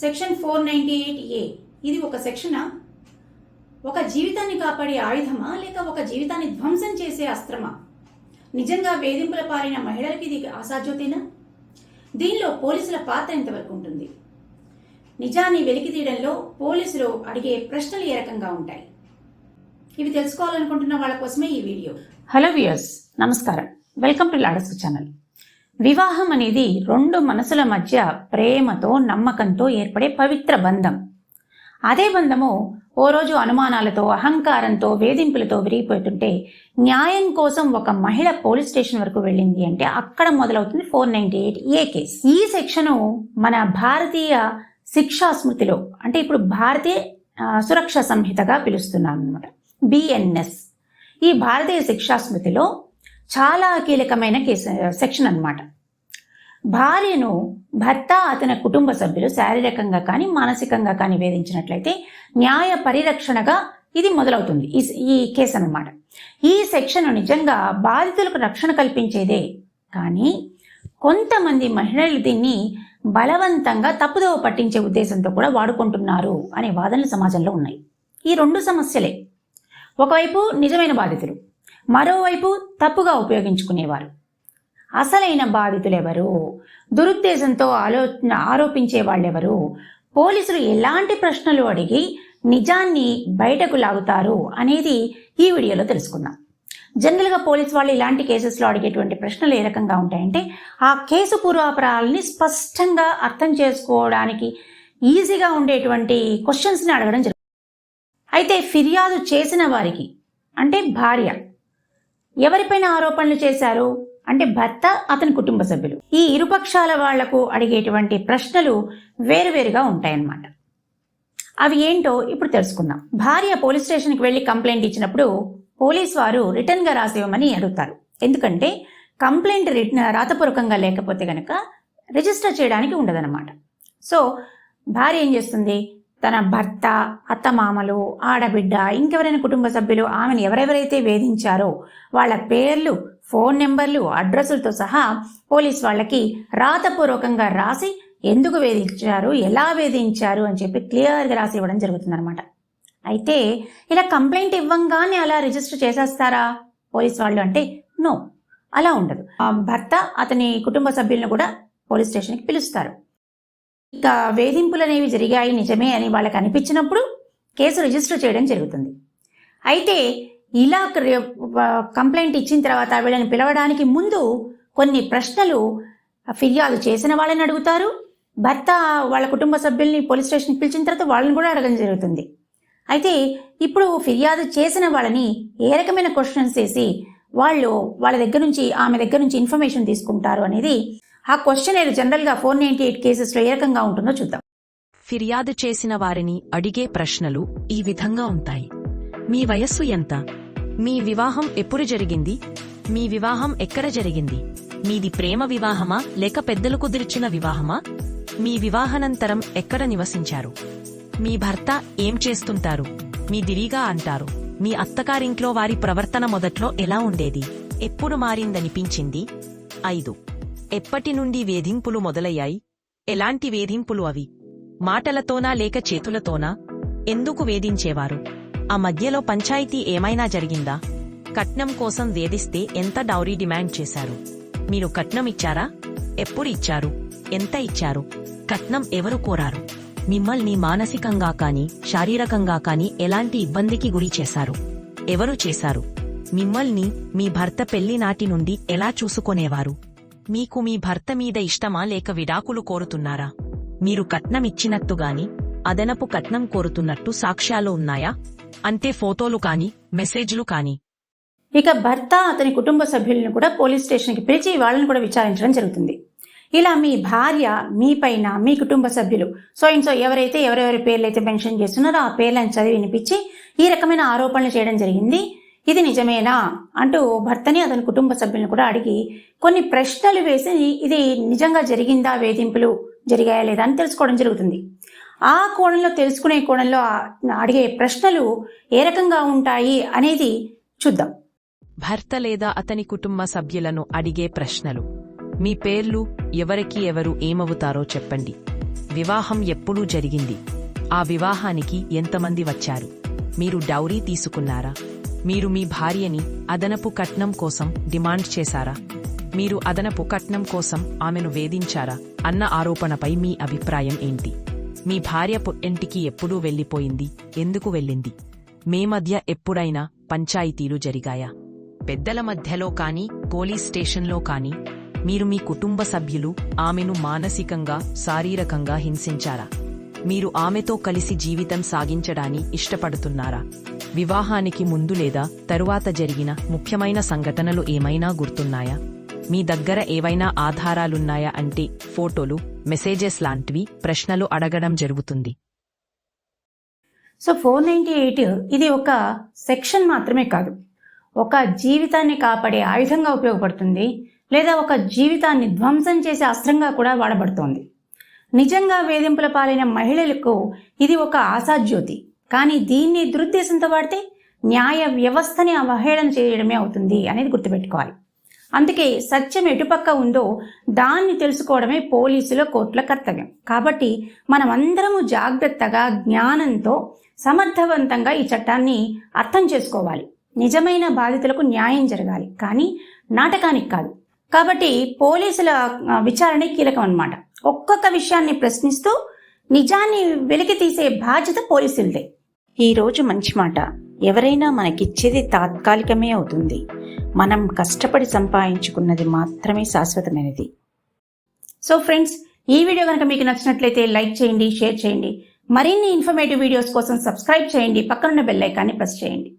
Section four ninety eight A ఇది ఒక సెక్షనా ఒక జీవితాన్ని కాపాడే ఆయుధమా? లేక ఒక జీవితాన్ని ధ్వంసం చేసే అస్త్రమా? నిజంగా వేధింపుల పాలైన మహిళలకి ఇది అసాధ్యతేనా? దీనిలో పోలీసుల పాత్ర ఎంతవరకు ఉంటుంది? నిజాన్ని వెలికి తీయడంలో పోలీసులు అడిగే ప్రశ్నలు ఏ రకంగా ఉంటాయి? ఇవి తెలుసుకోవాలనుకుంటున్న వాళ్ళ కోసమే ఈ వీడియో. హలో వ్యూయర్స్ నమస్కారం. వెల్కమ్ టు లాడస్ ఛానల్ వివాహం అనేది రెండు మనసుల మధ్య ప్రేమతో నమ్మకంతో ఏర్పడే పవిత్ర బంధం. అదే బంధము ఓ రోజు అనుమానాలతో అహంకారంతో వేధింపులతో విరిగిపోతుంటే న్యాయం కోసం ఒక మహిళ పోలీస్ స్టేషన్ వరకు వెళ్ళింది అంటే అక్కడ మొదలవుతుంది four ninety eight A case. ఈ సెక్షను మన భారతీయ శిక్షా స్మృతిలో అంటే ఇప్పుడు భారతీయ సురక్ష సురక్షా సంహితగా పిలుస్తున్నాను అనమాట బిఎన్ఎస్ ఈ భారతీయ శిక్షా స్మృతిలో చాలా కీలకమైన కేసు సెక్షన్ అన్నమాట. భార్యను భర్త అతని కుటుంబ సభ్యులు శారీరకంగా కానీ మానసికంగా కానీ వేధించినట్లయితే న్యాయ పరిరక్షణగా ఇది మొదలవుతుంది. ఈ ఈ కేసు అన్నమాట. ఈ సెక్షన్ నిజంగా బాధితులకు రక్షణ కల్పించేదే. కానీ కొంతమంది మహిళలు దీన్ని బలవంతంగా తప్పుదోవ పట్టించే ఉద్దేశంతో కూడా వాడుకుంటున్నారు అనే వాదనలు సమాజంలో ఉన్నాయి. ఈ రెండు సమస్యలే. ఒకవైపు నిజమైన బాధితులు. మరోవైపు తప్పుగా ఉపయోగించుకునేవారు. అసలైన బాధితులు ఎవరు దురుద్దేశంతో ఆలో ఆరోపించే వాళ్ళెవరు? పోలీసులు ఎలాంటి ప్రశ్నలు అడిగి నిజాన్ని బయటకు లాగుతారు అనేది ఈ వీడియోలో తెలుసుకుందాం. జనరల్గా పోలీస్ వాళ్ళు ఇలాంటి కేసెస్లో అడిగేటువంటి ప్రశ్నలు ఏ రకంగా ఉంటాయంటే ఆ కేసు పూర్వాపరాలని స్పష్టంగా అర్థం చేసుకోవడానికి ఈజీగా ఉండేటువంటి క్వశ్చన్స్ని అడగడం జరుగుతుంది. అయితే ఫిర్యాదు చేసిన వారికి అంటే భార్య ఎవరిపైన ఆరోపణలు చేశారు? అంటే భర్త అతని కుటుంబ సభ్యులు. ఈ ఇరుపక్షాల వాళ్ళకు అడిగేటువంటి ప్రశ్నలు వేరువేరుగా ఉంటాయన్నమాట. అవి ఏంటో ఇప్పుడు తెలుసుకుందాం. భార్య పోలీస్ స్టేషన్కి వెళ్ళి కంప్లైంట్ ఇచ్చినప్పుడు పోలీస్ వారు రిటర్న్గా రాసివ్వమని అడుగుతారు. ఎందుకంటే కంప్లైంట్ రిటర్న్ రాతపూర్వకంగా లేకపోతే కనుక రిజిస్టర్ చేయడానికి ఉండదన్నమాట. సో భార్య ఏం చేస్తుంది? తన భర్త అత్తమామలు ఆడబిడ్డ ఇంకెవరైనా కుటుంబ సభ్యులు ఆమెను ఎవరెవరైతే వేధించారో వాళ్ళ పేర్లు ఫోన్ నెంబర్లు అడ్రస్లతో సహా పోలీస్ వాళ్ళకి రాతపూర్వకంగా రాసి ఎందుకు వేధించారు ఎలా వేధించారు అని చెప్పి క్లియర్గా రాసి ఇవ్వడం జరుగుతుందన్నమాట. అయితే ఇలా కంప్లైంట్ ఇవ్వంగానే అలా రిజిస్టర్ చేసేస్తారా పోలీస్ వాళ్ళు అంటే నో అలా ఉండదు. భర్త అతని కుటుంబ సభ్యులను కూడా పోలీస్ స్టేషన్కి పిలుస్తారు. ఇక వేధింపులు అనేవి జరిగాయి నిజమే అని వాళ్ళకి అనిపించినప్పుడు కేసు రిజిస్టర్ చేయడం జరుగుతుంది. అయితే ఇలా కంప్లైంట్ ఇచ్చిన తర్వాత వీళ్ళని పిలవడానికి ముందు కొన్ని ప్రశ్నలు ఫిర్యాదు చేసిన వాళ్ళని అడుగుతారు. భర్త వాళ్ళ కుటుంబ సభ్యుల్ని పోలీస్ స్టేషన్కి పిలిచిన తర్వాత వాళ్ళని కూడా అడగడం జరుగుతుంది. అయితే ఇప్పుడు ఫిర్యాదు చేసిన వాళ్ళని ఏ రకమైన క్వశ్చన్స్ వేసి వాళ్ళు వాళ్ళ దగ్గర నుంచి ఆమె దగ్గర నుంచి ఇన్ఫర్మేషన్ తీసుకుంటారు అనేది ఆ క్వశ్చన్ జనరల్గా ఫోర్ నైన్టీ ఎయిట్ కేసెస్లో ఏ రకంగా ఉంటుందో చూద్దాం. ఫిర్యాదు చేసిన వారిని అడిగే ప్రశ్నలు ఈ విధంగా ఉంటాయి. మీ వయస్సు ఎంత? మీ వివాహం ఎప్పుడు జరిగింది? మీ వివాహం ఎక్కడ జరిగింది? మీది ప్రేమ వివాహమా? లేక పెద్దలు కుదిర్చిన వివాహమా? మీ వివాహానంతరం ఎక్కడ నివసించారు? మీ భర్త ఏం చేస్తుంటారు? మీ దిరిగా అంటారు. మీ అత్తగారింట్లో వారి ప్రవర్తన మొదట్లో ఎలా ఉండేది? ఎప్పుడు మారిందనిపించింది? ఐదు. ఎప్పటి నుండి వేధింపులు మొదలయ్యాయి? ఎలాంటి వేధింపులు అవి? మాటలతోనా లేక చేతులతోనా? ఎందుకు వేధించేవారు? ఆ మధ్యలో పంచాయతీ ఏమైనా జరిగిందా? కట్నం కోసం వేధిస్తే ఎంత డౌరీ డిమాండ్ చేశారు? మీరు కట్నం ఇచ్చారా? ఎప్పుడు ఇచ్చారు? ఎంత ఇచ్చారు? కట్నం ఎవరు కోరారు? మిమ్మల్ని మానసికంగా కానీ శారీరకంగా కానీ ఎలాంటి ఇబ్బందికి గురి చేశారు? ఎవరు చేశారు? మిమ్మల్ని మీ భర్త పెళ్ళి నాటి నుండి ఎలా చూసుకునేవారు? మీకు మీ భర్త మీద ఇష్టమా లేక విడాకులు కోరుతున్నారా? మీరు కట్నం ఇచ్చినట్టుగాని అదనపు కట్నం కోరుతున్నట్టు సాక్ష్యాలు ఉన్నాయా? అంతే ఫోటోలు కాని మెసేజ్లు కాని. ఇక భర్త అతని కుటుంబ సభ్యులను కూడా పోలీస్ స్టేషన్కి పిలిచి వాళ్ళని కూడా విచారించడం జరుగుతుంది. ఇలా మీ భార్య మీ పైన మీ కుటుంబ సభ్యులు సో ఇంట్లో ఎవరైతే ఎవరెవరి పేర్లు అయితే మెన్షన్ చేస్తున్నారో ఆ పేర్లను చదివి వినిపించి ఈ రకమైన ఆరోపణలు చేయడం జరిగింది. ఇది నిజమేనా? అంటూ భర్తని అతని కుటుంబ సభ్యులను కూడా అడిగి కొన్ని ప్రశ్నలు వేసి ఇది నిజంగా జరిగిందా? వేధింపులు జరిగాయా లేదా అని తెలుసుకోవడం జరుగుతుంది. ఆ కోణంలో తెలుసుకునే కోణంలో అడిగే ప్రశ్నలు ఏ రకంగా ఉంటాయి అనేది చూద్దాం. భర్త లేదా అతని కుటుంబ సభ్యులను అడిగే ప్రశ్నలు. మీ పేర్లు ఎవరికి ఎవరు ఏమవుతారో చెప్పండి. వివాహం ఎప్పుడు జరిగింది. ఆ వివాహానికి ఎంతమంది వచ్చారు? మీరు డౌరీ తీసుకున్నారా? మీరు మీ భార్యని అదనపు కట్నం కోసం డిమాండ్ చేశారా? మీరు అదనపు కట్నం కోసం ఆమెను వేధించారా? అన్న ఆరోపణపై మీ అభిప్రాయం ఏంటి? మీ భార్య పుట్టింటికి ఎప్పుడూ వెళ్ళిపోయింది? ఎందుకు వెళ్ళింది? మీ మధ్య ఎప్పుడైనా పంచాయితీలు జరిగాయా? పెద్దల మధ్యలో కానీ పోలీస్ స్టేషన్లో కానీ మీరు మీ కుటుంబ సభ్యులు ఆమెను మానసికంగా శారీరకంగా హింసించారా? మీరు ఆమెతో కలిసి జీవితం సాగించడాన్ని ఇష్టపడుతున్నారా? వివాహానికి ముందు లేదా తరువాత జరిగిన ముఖ్యమైన సంఘటనలు ఏమైనా గుర్తున్నాయా? మీ దగ్గర ఏవైనా ఆధారాలున్నాయా అంటే ఫోటోలు మెసేజెస్ లాంటివి ప్రశ్నలు అడగడం జరుగుతుంది. సో ఫోర్ నైంటీ ఎయిట్ ఇది ఒక సెక్షన్ మాత్రమే కాదు. ఒక జీవితాన్ని కాపాడే ఆయుధంగా ఉపయోగపడుతుంది. లేదా ఒక జీవితాన్ని ధ్వంసం చేసే అస్త్రంగా కూడా వాడబడుతోంది. నిజంగా వేధింపుల పాలైన మహిళలకు ఇది ఒక ఆశాజ్యోతి. కానీ దీన్ని దురుద్దేశంతో వాడితే న్యాయ వ్యవస్థని అవహేళన చేయడమే అవుతుంది అనేది గుర్తుపెట్టుకోవాలి. అందుకే సత్యం ఎటుపక్క ఉందో దాన్ని తెలుసుకోవడమే పోలీసుల కోర్టుల కర్తవ్యం. కాబట్టి మనమందరము జాగ్రత్తగా జ్ఞానంతో సమర్థవంతంగా ఈ చట్టాన్ని అర్థం చేసుకోవాలి. నిజమైన బాధితులకు న్యాయం జరగాలి. కానీ నాటకానికి కాదు. కాబట్టి పోలీసుల విచారణ కీలకం అన్నమాట. ఒక్కొక్క విషయాన్ని ప్రశ్నిస్తూ నిజాన్ని వెలికి తీసే బాధ్యత పోలీసులదే. ఈరోజు మంచి మాట. ఎవరైనా మనకిచ్చేది తాత్కాలికమే అవుతుంది. మనం కష్టపడి సంపాదించుకున్నది మాత్రమే శాశ్వతమైనది. సో ఫ్రెండ్స్ ఈ వీడియో కనుక మీకు నచ్చినట్లయితే లైక్ చేయండి షేర్ చేయండి. మరిన్ని ఇన్ఫర్మేటివ్ వీడియోస్ కోసం సబ్స్క్రైబ్ చేయండి. పక్కనున్న బెల్ ఐకాన్ని ప్రెస్ చేయండి.